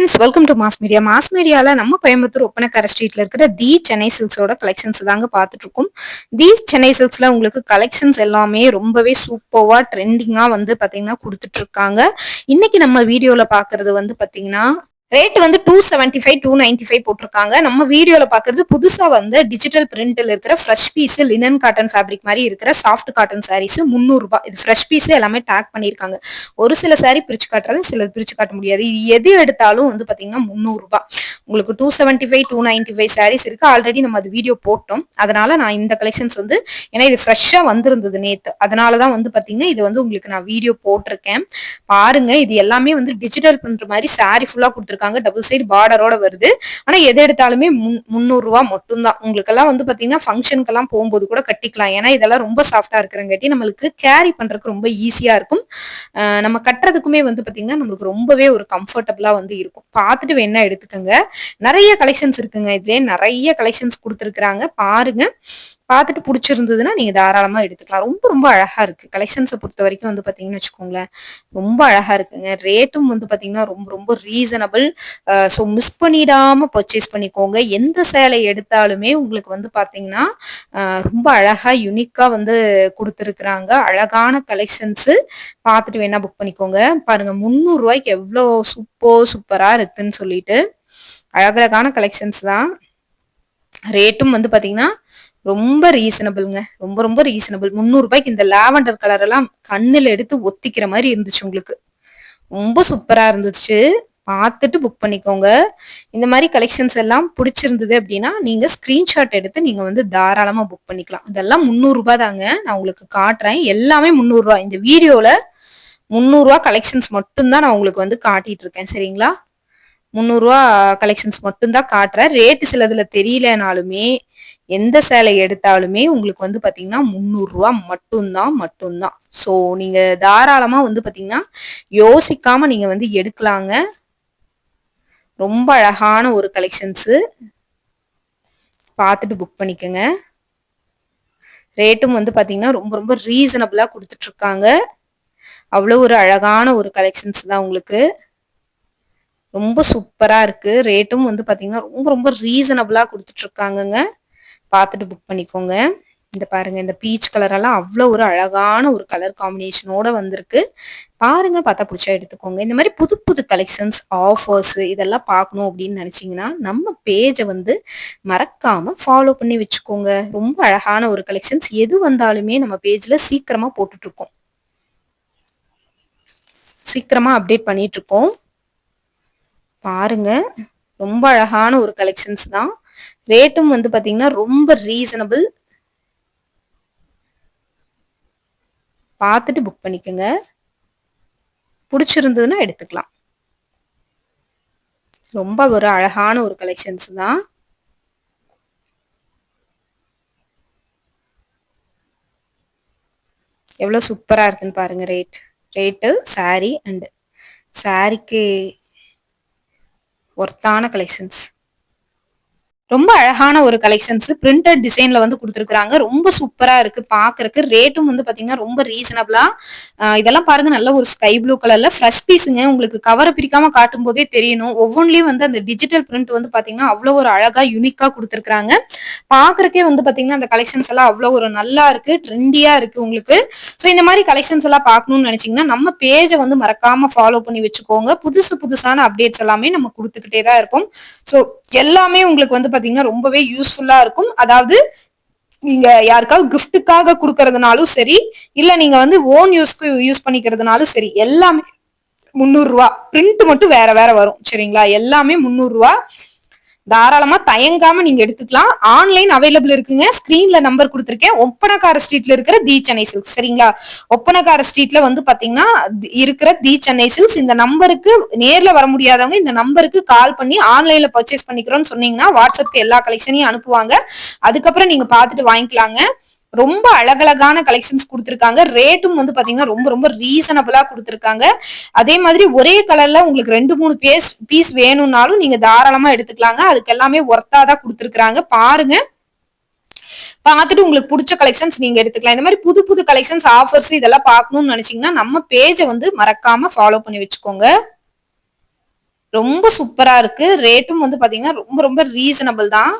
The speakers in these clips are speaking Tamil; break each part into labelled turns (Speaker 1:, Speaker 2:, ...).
Speaker 1: Friends welcome to Mass Media Mass மீடியாவில் நம்ம கோயம்புத்தூர் ஒப்பனக்கார ஸ்ட்ரீட்ல இருக்கிற தி சென்னை சில்க்ஸோட கலெக்ஷன்ஸ் தாங்க பார்த்துட்டு இருக்கோம் தி சென்னை சில்க்ஸில் உங்களுக்கு கலெக்ஷன்ஸ் எல்லாமே ரொம்பவே சூப்பர்வாக ட்ரெண்டிங்காக வந்து பார்த்தீங்கன்னா கொடுத்துட்ருக்காங்க. இன்றைக்கி இன்னைக்கு நம்ம வீடியோவில் பார்க்குறது வந்து பார்த்தீங்கன்னா ரேட் வந்து two seventy five two ninety five போட்டிருக்காங்க. நம்ம வீடியோல பாக்குறது புதுசா வந்து டிஜிட்டல் பிரிண்ட்ல இருக்கிற fresh piece linen cotton fabric மாதிரி இருக்கிற சாஃப்ட் காட்டன் சாரீஸ் முந்நூறு ரூபாய். இது ஃப்ரெஷ் பீஸ் எல்லாமே டேக் பண்ணியிருக்காங்க. ஒரு சில சாரீ பிரிச்சு காட்டுறது சில பிரிச்சு காட்ட முடியாது. இது எது எடுத்தாலும் வந்து பாத்தீங்கன்னா முந்நூறு ரூபாய். உங்களுக்கு two seventy five two ninety five saris இருக்கு. ஆல்ரெடி நம்ம அது வீடியோ போட்டோம். அதனால நான் இந்த கலெக்ஷன்ஸ் வந்து ஏன்னா இது ஃப்ரெஷ்ஷா வந்திருந்தது நேத்து. அதனாலதான் வந்து பாத்தீங்கன்னா இது வந்து உங்களுக்கு நான் வீடியோ போட்டிருக்கேன். பாருங்க இது எல்லாமே வந்து டிஜிட்டல் பிரிண்ட் மாதிரி சாரி ஃபுல்லா கொடுத்துருக்காங்க. டபுள் சைடு பார்டரோட வருது. ஆனா எது எடுத்தாலுமே முந்நூறு ரூபா மட்டும்தான். உங்களுக்கு எல்லாம் வந்து பாத்தீங்கன்னா ஃபங்க்ஷனுக்கு எல்லாம் போகும்போது கூட கட்டிக்கலாம். ஏன்னா இதெல்லாம் ரொம்ப சாஃப்டா இருக்கிறங்காட்டி நம்மளுக்கு கேரி பண்றதுக்கு ரொம்ப ஈஸியா இருக்கும். நம்ம கட்டுறதுக்குமே வந்து பாத்தீங்கன்னா நம்மளுக்கு ரொம்பவே ஒரு கம்ஃபர்டபுளா வந்து இருக்கும். பார்த்துட்டு வேணா எடுத்துக்கோங்க. நிறைய கலெக்ஷன்ஸ் இருக்குங்க. இதுலயே நிறைய கலெக்ஷன்ஸ் கொடுத்துருக்குறாங்க. பாருங்க. பார்த்துட்டு பிடிச்சிருந்ததுன்னா நீங்க தாராளமா எடுத்துக்கலாம். ரொம்ப ரொம்ப அழகா இருக்கு. கலெக்ஷன்ஸை பொறுத்த வரைக்கும் வந்து பாத்தீங்கன்னு வச்சுக்கோங்களேன் ரொம்ப அழகா இருக்குங்க. ரேட்டும் வந்து பாத்தீங்கன்னா ரொம்ப ரொம்ப ரீசனபிள் ஸோ மிஸ் பண்ணிடாம பர்ச்சேஸ் பண்ணிக்கோங்க. எந்த சேலை எடுத்தாலுமே உங்களுக்கு வந்து பாத்தீங்கன்னா ரொம்ப அழகா யுனிக்கா வந்து கொடுத்துருக்குறாங்க. அழகான கலெக்ஷன்ஸ் பார்த்துட்டு வேணா புக் பண்ணிக்கோங்க. பாருங்க முந்நூறு ரூபாய்க்கு எவ்வளோ சூப்போ சூப்பரா இருக்குன்னு சொல்லிட்டு அழகழகான கலெக்ஷன்ஸ் தான். ரேட்டும் வந்து பாத்தீங்கன்னா ரொம்ப ரீசனபிள்ங்க ரொம்ப ரொம்ப ரீசனபிள் முந்நூறு ரூபாய்க்கு இந்த லாவெண்டர் கலர் எல்லாம் கண்ணில் எடுத்து ஒத்திக்கிற மாதிரி இருந்துச்சு உங்களுக்கு. ரொம்ப சூப்பரா இருந்துச்சு. பார்த்துட்டு புக் பண்ணிக்கோங்க. இந்த மாதிரி கலெக்ஷன்ஸ் எல்லாம் பிடிச்சிருந்தது அப்படின்னா நீங்க ஸ்கிரீன்ஷாட் எடுத்து நீங்க வந்து தாராளமா புக் பண்ணிக்கலாம். இதெல்லாம் முந்நூறுரூபா தாங்க. நான் உங்களுக்கு காட்டுறேன். எல்லாமே முந்நூறுரூவா இந்த வீடியோல முந்நூறுரூவா கலெக்ஷன்ஸ் மட்டும்தான் நான் உங்களுக்கு வந்து காட்டிட்டு இருக்கேன். சரிங்களா? முந்நூறுரூவா கலெக்ஷன்ஸ் மட்டும்தான் காட்டுறேன். ரேட்டு சிலதுல தெரியலனாலுமே எந்த சேலை எடுத்தாலுமே உங்களுக்கு வந்து பார்த்தீங்கன்னா முந்நூறுரூவா மட்டும்தான் மட்டும்தான். ஸோ நீங்கள் தாராளமாக வந்து பார்த்தீங்கன்னா யோசிக்காமல் நீங்கள் வந்து எடுக்கலாங்க. ரொம்ப அழகான ஒரு கலெக்ஷன்ஸு பார்த்துட்டு புக் பண்ணிக்கோங்க. ரேட்டும் வந்து பார்த்தீங்கன்னா ரொம்ப ரொம்ப ரீசனபிளாக கொடுத்துட்ருக்காங்க அவ்வளோ ஒரு அழகான ஒரு கலெக்ஷன்ஸ் தான் உங்களுக்கு. ரொம்ப சூப்பராக இருக்கு. ரேட்டும் வந்து பார்த்தீங்கன்னா ரொம்ப ரொம்ப ரீசனபிளாக கொடுத்துட்டு இருக்காங்கங்க பார்த்துட்டு புக் பண்ணிக்கோங்க. இந்த பாருங்க இந்த பீச் கலரெல்லாம் அவ்வளோ ஒரு அழகான ஒரு கலர் காம்பினேஷனோட வந்திருக்கு. பாருங்க பார்த்தா பிடிச்சா எடுத்துக்கோங்க. இந்த மாதிரி புது புது கலெக்ஷன்ஸ் ஆஃபர்ஸ் இதெல்லாம் பார்க்கணும் அப்படின்னு நினச்சிங்கன்னா நம்ம பேஜை வந்து மறக்காம ஃபாலோ பண்ணி வச்சுக்கோங்க. ரொம்ப அழகான ஒரு கலெக்ஷன்ஸ் எது வந்தாலுமே நம்ம பேஜில் சீக்கிரமாக போட்டுட்ருக்கோம். சீக்கிரமாக அப்டேட் பண்ணிட்டு இருக்கோம் பாருங்க. ரொம்ப அழகான ஒரு கலெக்ஷன்ஸ் தான். ரேட்டும் வந்து பாத்தீங்கன்னா ரொம்ப ரீசனபிள் பார்த்துட்டு புக் பண்ணிக்கோங்க. பிடிச்சிருந்ததுன்னா எடுத்துக்கலாம். ரொம்ப ஒரு அழகான ஒரு கலெக்ஷன்ஸ் தான். எவ்வளோ சூப்பராக இருக்குன்னு பாருங்கள் ரேட் ரேட்டு சாரி அண்டு சாரிக்கு ஒர்த்தான கலெக்ஷன்ஸ் ரொம்ப அழகான ஒரு கலெக்ஷன்ஸ் பிரிண்டட் டிசைன்ல வந்து கொடுத்துருக்காங்க ரொம்ப சூப்பரா இருக்கு. பாக்குறதுக்கு ரேட்டும் வந்து பாத்தீங்கன்னா ரொம்ப ரீசனபிளா இதெல்லாம் பாருங்க. நல்ல ஒரு ஸ்கை ப்ளூ கலர்ல ஃப்ரெஷ் பீஸுங்க உங்களுக்கு கவரை பிரிக்காம காட்டும் போதே தெரியணும். ஒவ்வொன்றிலயும் வந்து அந்த டிஜிட்டல் பிரிண்ட் வந்து பாத்தீங்கன்னா அவ்வளோ ஒரு அழகா யூனிக்கா கொடுத்துருக்காங்க பாக்குறக்கே வந்து பாத்தீங்கன்னா அந்த கலெக்ஷன்ஸ் எல்லாம் அவ்வளவு ஒரு நல்லா இருக்கு ட்ரெண்டியா இருக்கு உங்களுக்கு. ஸோ இந்த மாதிரி கலெக்ஷன்ஸ் எல்லாம் பார்க்கணும்னு நினைச்சீங்கன்னா நம்ம பேஜை வந்து மறக்காம ஃபாலோ பண்ணி வச்சுக்கோங்க. புதுசு புதுசான அப்டேட்ஸ் எல்லாமே நம்ம கொடுத்துக்கிட்டே தான் இருப்போம். ஸோ எல்லாமே உங்களுக்கு வந்து பாத்தீங்கன்னா ரொம்பவே யூஸ்ஃபுல்லா இருக்கும். அதாவது நீங்க யாருக்காவது கிஃப்ட்டுக்காக கொடுக்கறதுனாலும் சரி இல்ல நீங்க வந்து ஓன் யூஸ்க்கு யூஸ் பண்ணிக்கிறதுனாலும் சரி எல்லாமே முந்நூறு ரூபா. பிரிண்ட் மட்டும் வேற வேற வரும். சரிங்களா? எல்லாமே முந்நூறு ரூபா. தாராளமா தயங்காம நீங்க எடுத்துக்கலாம். ஆன்லைன் அவைலபிள் இருக்குங்க. ஸ்கிரீன்ல நம்பர் கொடுத்துருக்கேன். ஒப்பனக்கார ஸ்ட்ரீட்ல இருக்கிற தி சென்னை சில்க்ஸ் சரிங்களா? ஒப்பனக்கார ஸ்ட்ரீட்ல வந்து பாத்தீங்கன்னா இருக்கிற தி சென்னை சில்க்ஸ் இந்த நம்பருக்கு நேர்ல வர முடியாதவங்க இந்த நம்பருக்கு கால் பண்ணி ஆன்லைன்ல பர்ச்சேஸ் பண்ணிக்கிறோம்னு சொன்னீங்கன்னா வாட்ஸ்அப்க்கு எல்லா கலெக்ஷனையும் அனுப்புவாங்க. அதுக்கப்புறம் நீங்க பார்த்துட்டு வாங்கிக்கலாங்க. ரொம்ப அழகழகான கலெக்ஷன்ஸ் கொடுத்துருக்காங்க. ரேட்டும் வந்து பாத்தீங்கன்னா ரொம்ப ரொம்ப ரீசனபிளா கொடுத்துருக்காங்க. அதே மாதிரி ஒரே கலர்ல உங்களுக்கு ரெண்டு மூணு பீஸ் பீஸ் வேணும்னாலும் நீங்க தாராளமா எடுத்துக்கலாங்க. அதுக்கு எல்லாமே ஒர்த்தா தான் கொடுத்துருக்காங்க பாருங்க. பார்த்துட்டு உங்களுக்கு பிடிச்ச கலெக்ஷன்ஸ் நீங்க எடுத்துக்கலாம். இந்த மாதிரி புது புது கலெக்ஷன்ஸ் ஆஃபர்ஸ் இதெல்லாம் பார்க்கணும்னு நினைச்சீங்கன்னா நம்ம பேஜை வந்து மறக்காம ஃபாலோ பண்ணி வச்சுக்கோங்க. ரொம்ப சூப்பரா இருக்கு. ரேட்டும் வந்து பாத்தீங்கன்னா ரொம்ப ரொம்ப ரீசனபிள் தான்.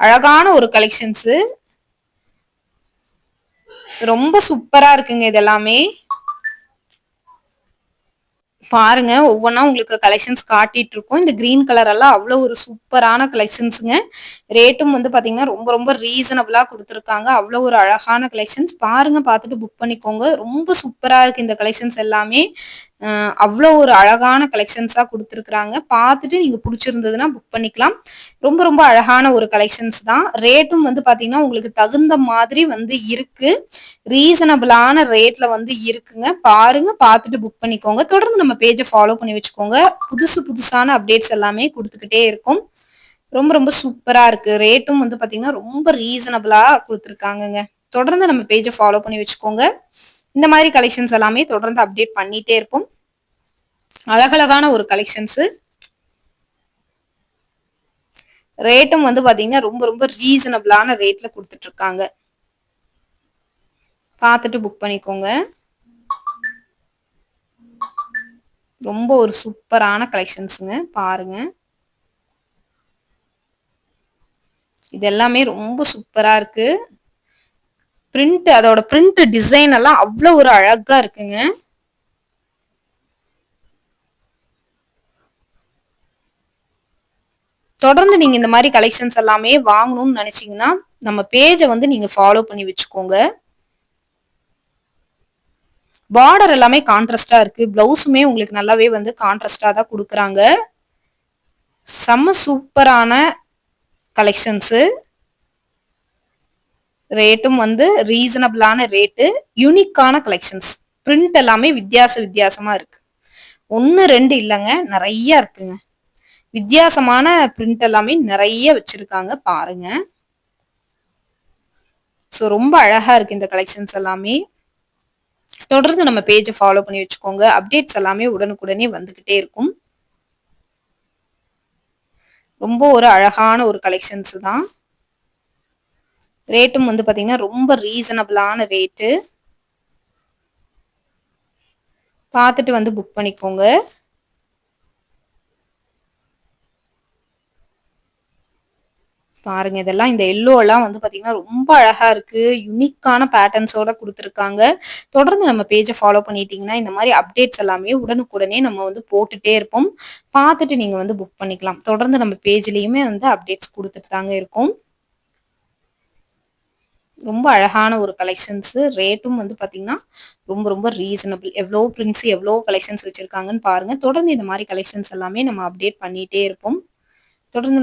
Speaker 1: அழகான ஒரு கலெக்ஷன்ஸ் ரொம்ப சூப்பரா இருக்குங்க இது எல்லாமே பாருங்க ஒவ்வொன்றா உங்களுக்கு கலெக்ஷன்ஸ் காட்டிட்டு இருக்கோம். இந்த கிரீன் கலர் எல்லாம் அவ்வளோ ஒரு சூப்பரான கலெக்ஷன்ஸுங்க ரேட்டும் வந்து பார்த்தீங்கன்னா ரொம்ப ரொம்ப ரீசனபிளாக கொடுத்துருக்காங்க. அவ்வளோ ஒரு அழகான கலெக்ஷன்ஸ் பாருங்க பார்த்துட்டு புக் பண்ணிக்கோங்க. ரொம்ப சூப்பராக இருக்கு இந்த கலெக்ஷன்ஸ் எல்லாமே. அவ்வளோ ஒரு அழகான கலெக்ஷன்ஸாக கொடுத்துருக்குறாங்க. பார்த்துட்டு நீங்கள் பிடிச்சிருந்ததுன்னா புக் பண்ணிக்கலாம். ரொம்ப ரொம்ப அழகான ஒரு கலெக்ஷன்ஸ் தான். ரேட்டும் வந்து பார்த்தீங்கன்னா உங்களுக்கு தகுந்த மாதிரி வந்து இருக்கு. ரீசனபிளான ரேட்ல வந்து இருக்குங்க. பாருங்க பார்த்துட்டு புக் பண்ணிக்கோங்க. தொடர்ந்து நம்ம பேஜை ஃபாலோ பண்ணி வச்சுக்கோங்க. புதுசு புதுசான அப்டேட்ஸ் எல்லாமே கொடுத்துக்கிட்டே இருக்கும். ரொம்ப ரொம்ப சூப்பராக இருக்கு. ரேட்டும் வந்து பார்த்தீங்கன்னா ரொம்ப ரீசனபிளாக கொடுத்துருக்காங்கங்க. தொடர்ந்து நம்ம பேஜை ஃபாலோ பண்ணி வச்சுக்கோங்க. இந்த மாதிரி கலெக்ஷன்ஸ் எல்லாமே தொடர்ந்து அப்டேட் பண்ணிட்டே இருப்போம். அழகழகான ஒரு கலெக்ஷன்ஸ் ரேட்டும் வந்து பாத்தீங்கன்னா ரொம்ப ரொம்ப ரீசனபிளான ரேட்ல கொடுத்துட்டு இருக்காங்க பார்த்துட்டு புக் பண்ணிக்கோங்க. ரொம்ப ஒரு சூப்பரான கலெக்ஷன்ஸுங்க பாருங்க. இது எல்லாமே ரொம்ப சூப்பரா இருக்கு. பிரிண்ட் அதோட பிரிண்ட் டிசைன் எல்லாம் அவ்வளோ ஒரு அழகா இருக்குங்க. தொடர்ந்து நீங்க இந்த மாதிரி கலெக்ஷன்ஸ் எல்லாமே வாங்கணும்னு நினைச்சீங்கன்னா நம்ம பேஜை வந்து நீங்க ஃபாலோ பண்ணி வச்சுக்கோங்க. பார்டர் எல்லாமே கான்ட்ராஸ்டா இருக்கு. பிளவுஸுமே உங்களுக்கு நல்லாவே வந்து கான்ட்ராஸ்டா தான் கொடுக்குறாங்க. செம்ம சூப்பரான கலெக்ஷன்ஸு ரேட்டும் வந்து ரீசனபிளான ரேட்டு யூனிக்கான கலெக்ஷன்ஸ் பிரிண்ட் எல்லாமே வித்தியாச வித்தியாசமா இருக்கு. ஒன்று ரெண்டு இல்லைங்க நிறைய இருக்குங்க. வித்தியாசமான பிரிண்ட் எல்லாமே நிறைய வச்சிருக்காங்க பாருங்க. ஸோ ரொம்ப அழகா இருக்கு இந்த கலெக்ஷன்ஸ் எல்லாமே. தொடர்ந்து நம்ம பேஜை ஃபாலோ பண்ணி வச்சுக்கோங்க. அப்டேட்ஸ் எல்லாமே உடனுக்குடனே வந்துகிட்டே இருக்கும். ரொம்ப ஒரு அழகான ஒரு கலெக்ஷன்ஸ் தான். ரேட்டும் வந்து பார்த்தீங்கன்னா ரொம்ப ரீசனபிளான ரேட்டு. பார்த்துட்டு வந்து புக் பண்ணிக்கோங்க. பாருங்க இதெல்லாம் இந்த எல்லோ எல்லாம் வந்து பாத்தீங்கன்னா ரொம்ப அழகா இருக்கு. யுனிக்கான பேட்டர்ன்ஸோட கொடுத்துருக்காங்க. தொடர்ந்து நம்ம பேஜை ஃபாலோ பண்ணிட்டீங்கன்னா இந்த மாதிரி அப்டேட்ஸ் எல்லாமே உடனுக்குடனே நம்ம வந்து போட்டுட்டே இருப்போம். பார்த்துட்டு நீங்க வந்து புக் பண்ணிக்கலாம். தொடர்ந்து நம்ம பேஜ்லயுமே வந்து அப்டேட்ஸ் கொடுத்துட்டு தாங்க இருக்கும். ரொம்ப அழகான ஒரு கலெக்ஷன்ஸ் ரேட்டும் வந்து பாத்தீங்கன்னா ரொம்ப ரொம்ப ரீசனபிள் எவ்வளோ பிரிண்ட்ஸ் எவ்வளோ கலெக்ஷன்ஸ் வச்சிருக்காங்கன்னு பாருங்க. தொடர்ந்து இந்த மாதிரி கலெக்ஷன்ஸ் எல்லாமே நம்ம அப்டேட் பண்ணிட்டே இருப்போம். தொடர்ந்து